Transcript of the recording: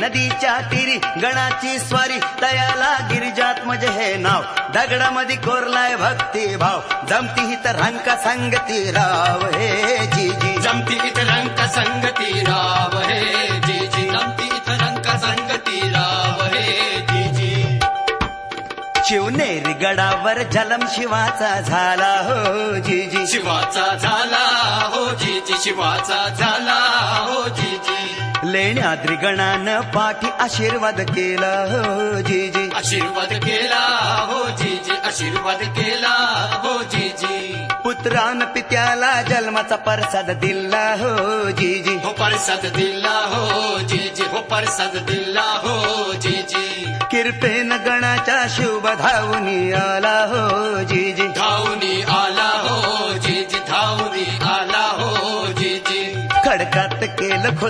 नदीच्या तीरी गणाची स्वारी तयाला गिरिजात्मज हे नाव. दगडामध्ये कोरलाय भक्ती भाव जमती ही तर रंका संगती राव हे जी जी जमती इतरंक संगती राव हे जी जी जमती इतरंक संगती राव हे जी जी शिवनेरी गडावर जलम शिवाचा झाला हो जी जी शिवाचा झाला हो जी जी शिवाचा झाला हो जी जी लेण्याद्री गणानं पाठी आशीर्वाद केला हो जी जी. आशीर्वाद केला हो जी जी. आशीर्वाद केला हो जी जी. पुत्रान पित्याला जन्माचा प्रसाद दिला हो जी जी. हो परसाद दिला हो जी जी. हो परसाद दिला हो जी जी. किरपेन गणाच्या शुभ धावून आला हो जी जी. धावनी आला हो जी जी. धावनी आला हो जी जी. खडकात केलं खो